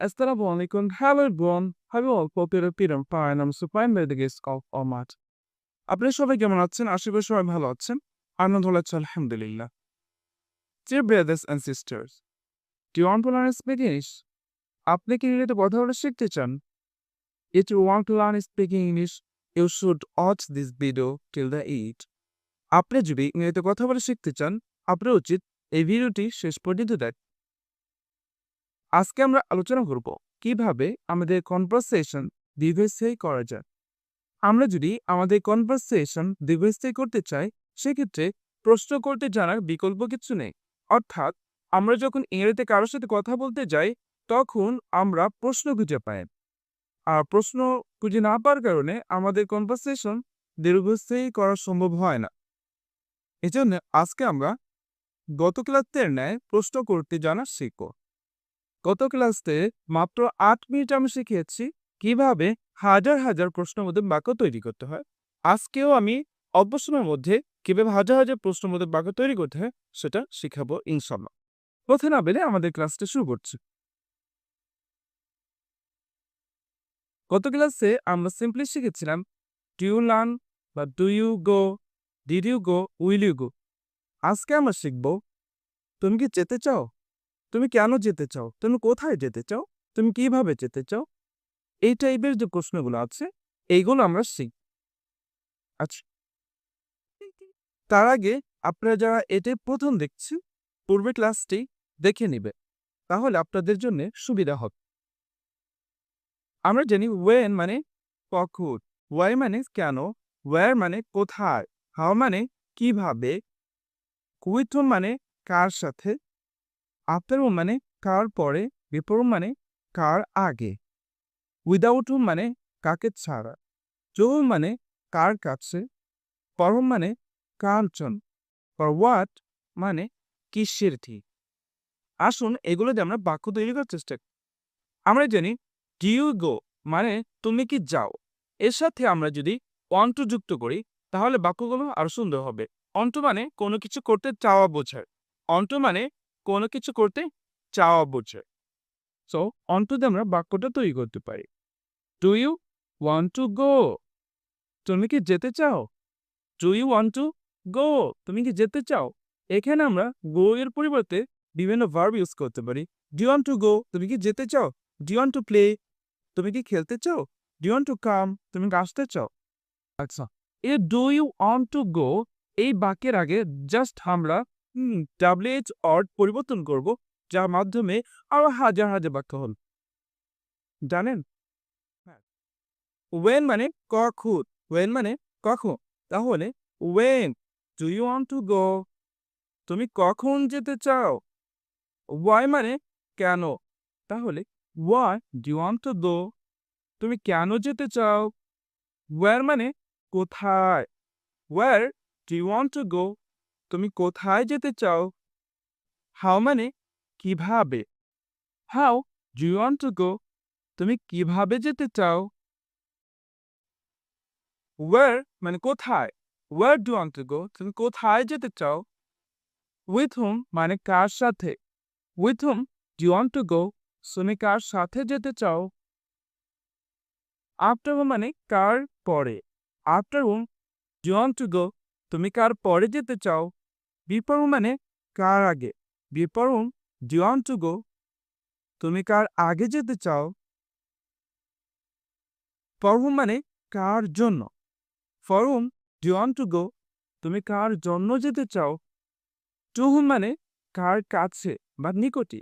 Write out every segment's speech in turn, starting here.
Assalamu alaikum. Hello everyone. Have you all popular Peter Pie and I'm by the guest of Omat. আপনারা সবাই কেমন আছেন আশা করি আছেন আনন্দ আলহামদুলিল্লাহ Dear brothers and sisters, do you want to learn Spanish? আপনি কি ইংরেজিতে কথা বলে শিখতে চান If you want to learn speaking English, you should watch this video till the end. আপনি যদি ইংরেজিতে কথা বলে শিখতে চান আপনার উচিত এই ভিডিওটি শেষ পর্যন্ত দেখ আজকে আমরা আলোচনা করব কীভাবে আমাদের কনভারসেশন দীর্ঘস্থায়ী করা যায়। আমরা যদি আমাদের কনভারসেশন দীর্ঘস্থায়ী করতে চাই, সেক্ষেত্রে প্রশ্ন করতে জানার বিকল্প কিছু নেই। অর্থাৎ, আমরা যখন ইংরেজিতে কারোর সাথে কথা বলতে যাই, তখন আমরা প্রশ্ন খুঁজে পাই। আর প্রশ্ন খুঁজে না পাওয়ার কারণে আমাদের কনভারসেশন দীর্ঘস্থায়ী করা সম্ভব হয় না। এজন্য আজকে আমরা গত ক্লাসের ন্যায় প্রশ্ন করতে জানা শিখব। গত ক্লাসে মাত্র আট মিনিট আমি শিখিয়েছি কীভাবে হাজার হাজার প্রশ্নের মধ্যে বাক্য তৈরি করতে হয়। আজকেও আমি অল্প সময়ের মধ্যে কীভাবে হাজার হাজার প্রশ্নের মধ্যে বাক্য তৈরি করতে হয় সেটা শিখাবো ইনশাল্লাহ কথা না বেলে আমাদের ক্লাসটা শুরু করছি। গত ক্লাসে আমরা সিম্পলি শিখেছিলাম ডু ইউ লার্ন বা do you go did you go will you go আজকে আমরা শিখব, তুমি কি যেতে চাও? তুমি কেন যেতে চাও? তুমি কোথায় যেতে চাও? তুমি কীভাবে যেতে চাও? এই টাইপের যে প্রশ্নগুলো আছে, এইগুলো আমরা শিখ আচ্ছা। তার আগে আপনারা যারা এটাই প্রথম দেখছেন পূর্বে ক্লাসটি দেখে নিবে। তাহলে আপনাদের জন্য সুবিধা হবে। আমরা জানি ওয়েন মানে কখন ওয়াই মানে কেন ওয়ার মানে কোথায় হাও মানে কীভাবে কুইথন মানে কার সাথে আফটার মানে কার পরে বিপর মানে কার আগে। উইদাউট মানে কাকে ছাড়া। চৌল মানে কার কাছে। পরম মানে কার জন হোয়াট মানে কিসের ঠিক। আসুন এগুলো দিয়ে আমরা বাক্য তৈরি করার চেষ্টা করি। আমরা জানি ডিউ গো মানে তুমি কি যাও? এর সাথে আমরা যদি অন্ট যুক্ত করি, তাহলে বাক্যগুলো আরও সুন্দর হবে। অন্ট মানে কোনো কিছু করতে চাওয়া বোঝায়। অন্ট মানে কোনো কিছু করতে চাওয়া বোঝায় সো অন্ট দিয়ে আমরা বাক্যটা তৈরি করতে পারি। Do you want to go তুমি কি যেতে চাও? Do you want to go তুমি কি যেতে চাও? এখানে আমরা গো এর পরিবর্তে বিভিন্ন ভার্ব ইউজ করতে পারি। ডু ওয়ান্ট টু গো তুমি কি যেতে চাও? ডি ওয়ান্ট টু প্লে তুমি কি খেলতে চাও? ডু ওয়ান্ট টু কাম তুমি কি আসতে চাও? আচ্ছা এই do you want to go এই বাক্যের আগে জাস্ট আমরা ডাব্লিউএইচ অর্ড পরিবর্তন করব, যার মাধ্যমে আরও হাজার হাজার বাক্য হল। জানেন? ওয়েন মানে কখন ওয়েন মানে কখন? তাহলে when do you want to go তুমি কখন যেতে চাও? ওয়াই মানে কেন? তাহলে why do want to go তুমি কেন যেতে চাও? ওয়ার মানে কোথায়? Where do want to go তুমি কোথায় যেতে চাও? হাউ মানে কীভাবে? How do want to go তুমি কীভাবে যেতে চাও? ওয়ার মানে কোথায়? Where do want to go তুমি কোথায় যেতে চাও? উইথ হুম মানে কার সাথে? With whom do want to go তুমি কার সাথে যেতে চাও? আফটার হুম মানে কার পরে? After whom do want to go তুমি কার পরে যেতে চাও? বিপর হুম মানে কার আগে? Before whom do want to go তুমি কার আগে যেতে চাও? পরহুম মানে কার জন্য? For whom do want to go তুমি কার জন্য যেতে চাও? টু হুম মানে কার কাছে বা নিকটে?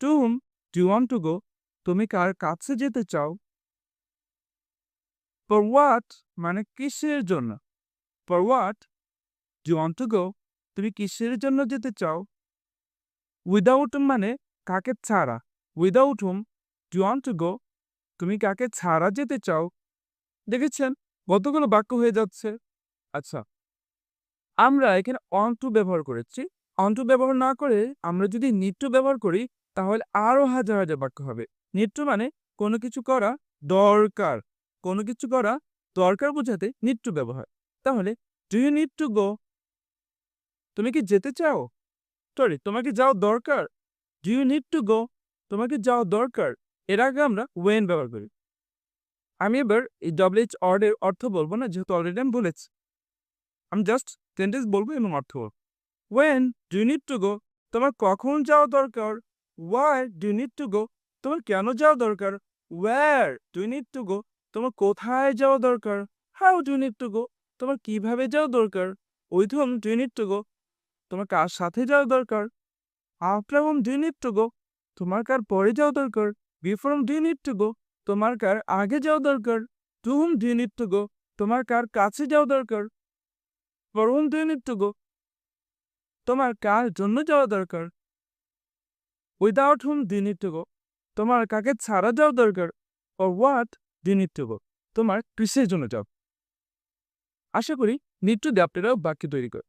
To whom want to go তুমি কার কাছে যেতে চাও? পর হোয়াট মানে কিসের জন্য? For what do want to go তুমি কিসের জন্য যেতে চাও? উইদাউট মানে কাকে ছাড়া? Without whom do want to go তুমি কাকে ছাড়া যেতে চাও? দেখেছেন? কতগুলো বাক্য হয়ে যাচ্ছে। আচ্ছা। আমরা এখানে অন টু ব্যবহার করেছি। অন টু ব্যবহার না করে আমরা যদি নিট্টু ব্যবহার করি, তাহলে আরও হাজার হাজার বাক্য হবে। নিট্টু মানে কোনো কিছু করা দরকার। কোনো কিছু করা দরকার বোঝাতে নিট্টু ব্যবহার। তাহলে do you need to go তুমি কি যেতে চাও? সরি তোমাকে যাও দরকার। Do you need to go তোমাকে যাওয়া দরকার। এর আগে আমরা ওয়েন ব্যবহার করি। আমি এবার এই ডব্লিউএইচ অর্ডের অর্থ বলব না, যেহেতু অলরেডি আমি বলেছি। আমি জাস্ট সেন্টেন্স বলব এবং অর্থ বলব। When do you need to go তোমার কখন যাওয়া দরকার? Why do you need to go তোমার কেন যাওয়া দরকার? Where do you need to go তোমার কোথায় যাওয়া দরকার? How do you need to go তোমার কীভাবে যাওয়া দরকার? With whom do need to go তোমার কার সাথে যাওয়া দরকার। After whom do need to go তোমার কার পরে যাওয়া দরকার। Before whom do need to go তোমার কার আগে যাওয়া দরকার। To whom do need to go তোমার কার কাছে যাওয়া দরকার। For whom do need to go তোমার কার জন্য যাওয়া দরকার? Without whom do need to go তোমার কাকে ছাড়া যাওয়া দরকার? ও what do need to go তোমার কিসের জন্য যাও? আশা করি নিত্য দিয়ে আপনারাও বাক্য তৈরি কর